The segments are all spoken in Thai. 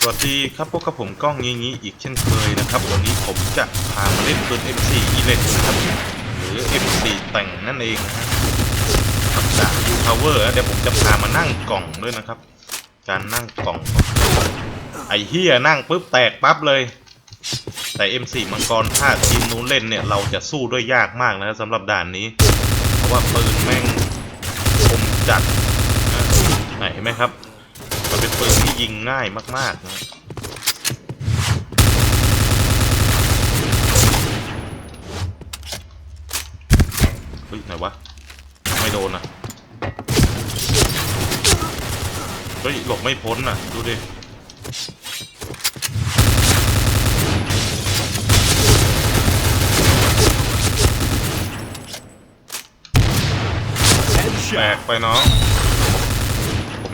สวัสดีครับพวกกับผมกล้องงี้งี้อีกเช่นเคยนะครับ วันนี้ผมจะพามาเล่นปืน M4 e l e c นะครับ หรือ M4 แต่งนั่นเองนะฮะกับดาบ Power แล้วเดี๋ยวผมจะพามานั่งกล่องด้วยนะครับ การนั่งกล่องไอ้เฮียนั่งปุ๊บแตกปั๊บเลย แต่ M4 มังกรถ้าทีมนู้นเล่นเนี่ยเราจะสู้ด้วยยากมากนะสำหรับด่านนี้ เพราะว่าปืนแม่งคมจัดไหนเห็นไหมครับ มันเป็นปืนที่ยิงง่ายมาก ๆ นะเฮ้ยไหนวะ ไม่โดนอะ เฮ้ย หลบไม่พ้นอะ ดูดิแปลกไปเนาะ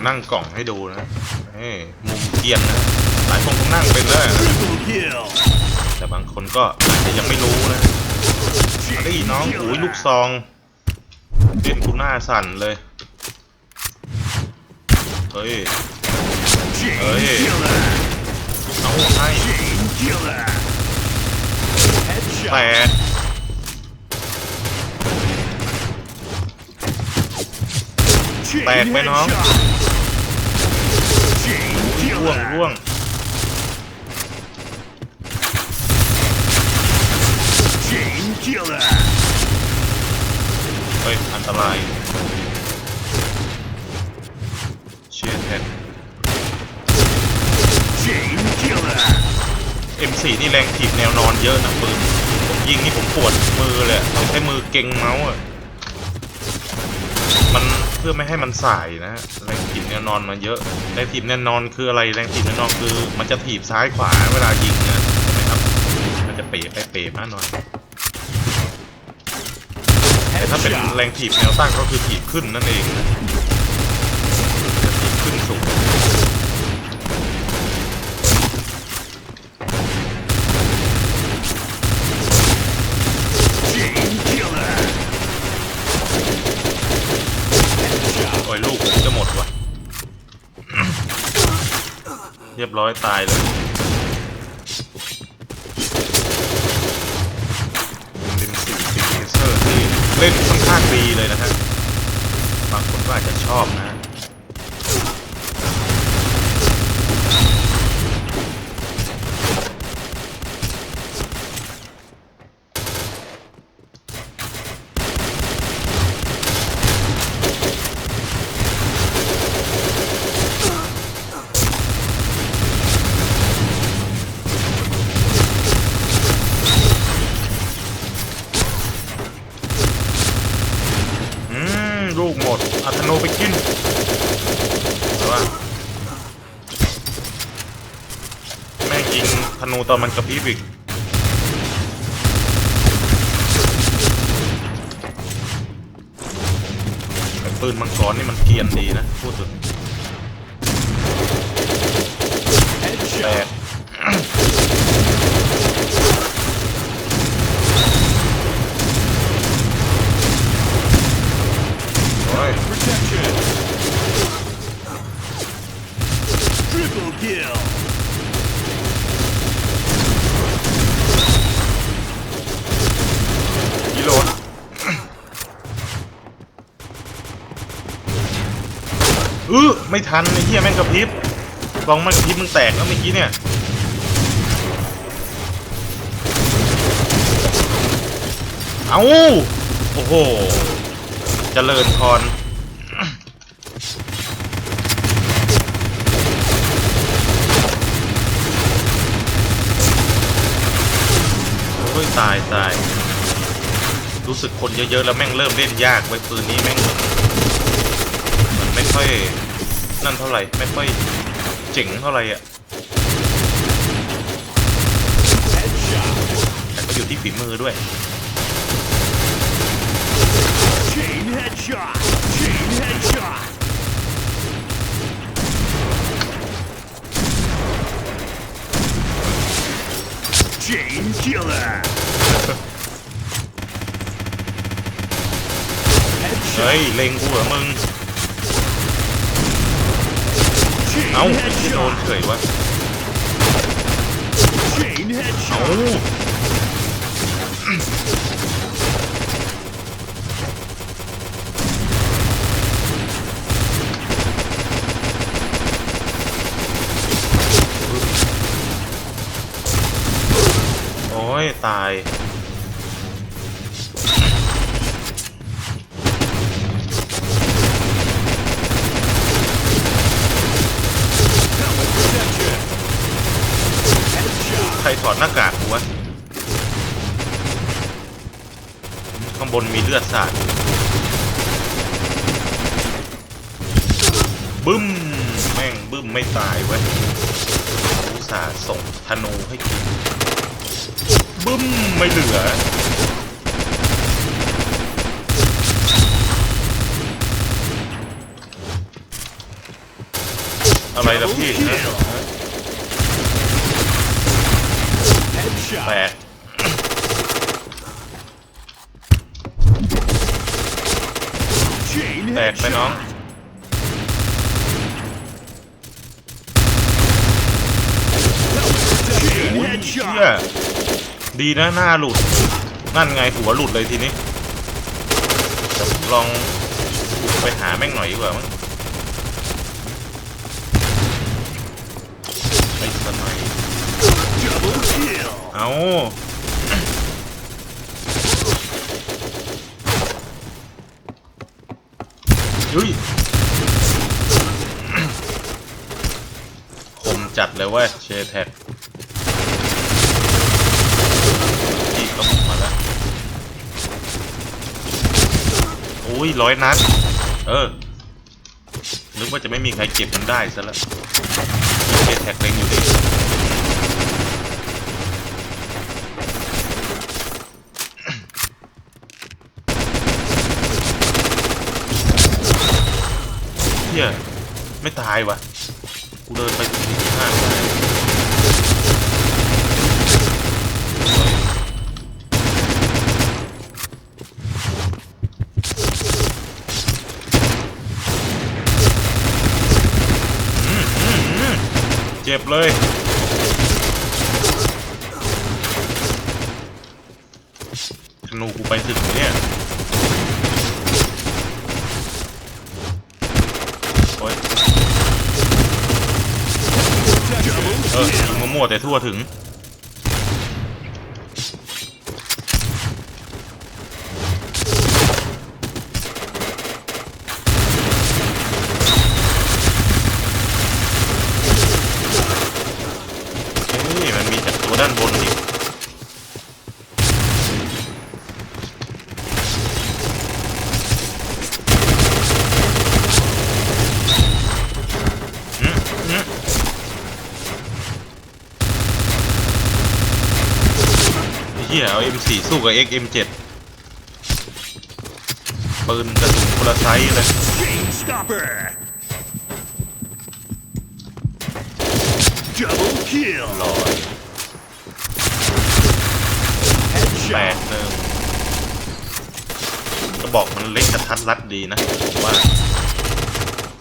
นั่งกล่องให้ดูนะเฮ้มุมเกียนนะ หลายคนคงนั่งเป็นแล้ว Triple kill. แต่บางคนก็อาจจะยังไม่รู้นะไอ้น้องโอ้ยลูกซองเล่นกูหน้าสั่นเลย เฮ้ย Chain Hey. killer. เอาให้ Chain killer. แตก Chain Bẹt với nó. headshot. Chain ร่วง killer. ร่วง Chain killer. เฮ้ยอันตรายเชียร์แทน Chain killer. M4 นี่แรงถีบแนวนอนเยอะนะปืนผมยิงนี่ผมปวดมือเลยอะต้องใช้มือเก่งเมาส์อะมันเพื่อไม่ให้มันสายนะฮะแรงถีบ แนวนอนมันเยอะแรงถีบแนวนอนคืออะไรแรงถีบแนวนอนคือ มันจะถีบซ้ายขวาเวลายิงเนะใช่ไหมครับ มันจะเป๋ไปเป๋มาหน่อยแต่ถ้าเป็นแรงถีบแนวตั้งก็คือถีบขึ้นนั่นเองนะจะถีบขึ้นสูง Chain killer. Headshot. โอ้ยลูกผมจะหมดว่ะ เรียบร้อยตายเลยเป็นสี่ซิเซอร์ที่เล่นค่อนข้างดีเลยนะฮะบางคนก็อาจจะชอบนะ อืม ลู กหมดอัธโนไปกินแต่ว่าแม่งยิงธนูตอนมันกระพริบอีกปืนมังกรนี่มันเกียนดีนะ พูดถึงแตกโอ้ย Protection. Triple kill. กิโลด เออไม่ทันไอ้เหี้ยแม่งกระพริบกองมันกระพริบมึงแตกแล้วเมื่อกี้เนี่ยเอาโอ้โหเจริญพรโอ้ยตายตายรู้สึกคนเยอะๆแล้วแม่งเริ่มเล่นยากไว้ปืนนี้แม่งเหมือน ค่อยนั่นเท่าไหร่ไม่ค่อยเจ๋งเท่าไหร่อะ Headshot. แต่ก็อยู่ที่ฝีมือด้วย Chain headshot. Chain headshot. Chain killer. เฮ้ย Headshot. เล็งกูเหรอมึง เอ้าโดนเฉยวะเอาโอ้ยตาย ถอดหน้ากากกูวะข้างบนมีเลือดสาดบึ้ม แม่งบึ้มไม่ตายเว้ยอุตส่าห์ส่งธนูให้กินบึ้ม ไม่เหลืออะไรล่ะพี่ฮะ Headshot. แปลกแตกไปน้อง Chain เชี่ยดีนะหน้าหลุด นั่นไงหัวหลุดเลยทีนี้ลองบุกไปหาแม่งหน่อยดีกว่ามั้งไอ้สมัย Double kill. เอาเฮ้ยคมจัดเลยเว้ยเชแท็กที่ก็บุกมาแล้วโอ้ยร้อยนัด เออ นึกว่าจะไม่มีใครเก็บมันได้ซะแล้วเชแท็กเล็งอยู่ดิ ฮียไม่ตายวะกูเดินไปถึงที่ห้าเจ็บเลยธนูกูไปถึงเนี่ย โอ้ย Double เออยิ kill. ง มั่วแต่ทั่วถึง เฮ้ย มันมีจากตัวด้านบนอีกอืมอืม ไอ้เฮียเอา M4 สู้กับ XM7 ปืนกระสุนคนละไซส์เลย Chain stopper. Double kill. ลอยแป Headshot. ดหนึ่งก็บอกมันเล็กกระทัดรัดดีนะผมว่า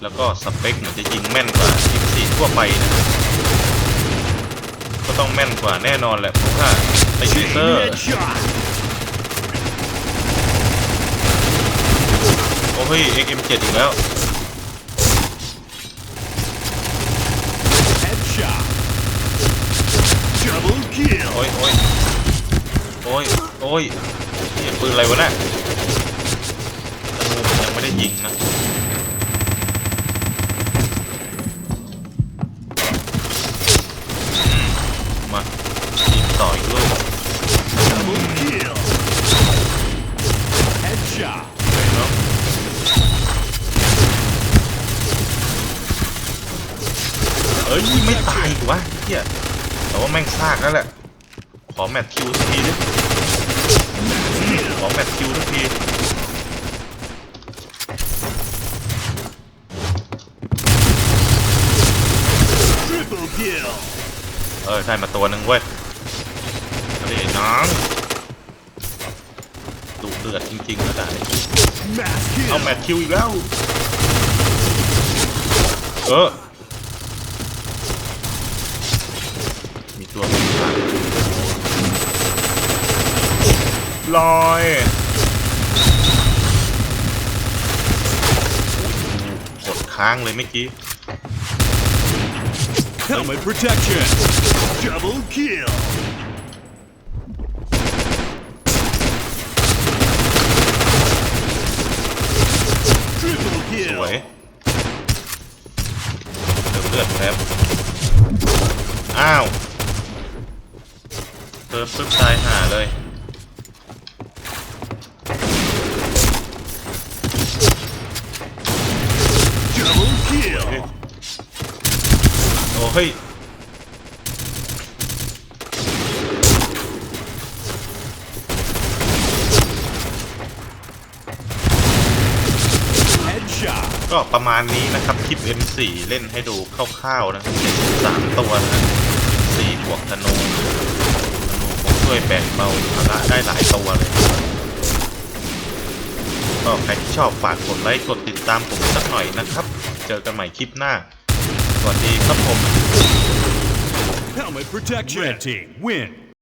แล้วก็สเปคเหมือนจะยิงแม่นกว่า M4 ทั่วไปนะ ก็ต้องแม่นกว่าแน่นอนแหละเพราะว่าไอเล Chain เซอร์โอ้ย XM7 อีกแล้วโอ้ยโอ้ยโอ้ยโอ้ยนี่ปืนอะไรวะเนี่ยยังไม่ได้ยิงนะ แต่ว่าแม่งซากแล้วแหละ ขอแมทคิวสักทีดิอืมขอแมทคิวสักที Triple kill. เออได้มาตัวหนึ่งเว้ยเอาดิน้องดุเดือดจริงๆนะด่า Mass เอา kill. แมทคิวอีกแล้ว เออ ตัวเป็นขาลอยกดค้างเลยเมื่อกี้ Helmet protection. Double kill. Triple ส kill. วยเติมเลือดแป๊บอ้าว เติมปึ๊บตายหาเลย Double kill. โอ้เฮ้ยก็ประมาณนี้นะครับ คลิป M4 เล่นให้ดูคร่าวๆนะสามตัวนะสี่บวกธนูธนูคง ช่วยแบ่งเบาภาระได้หลายตัวเลยก็ใครที่ชอบฝากกดไลค์กดติดตามผมสักหน่อยนะครับ เจอกันใหม่คลิปหน้า สวัสดีครับผม Helmet protection. Red team win.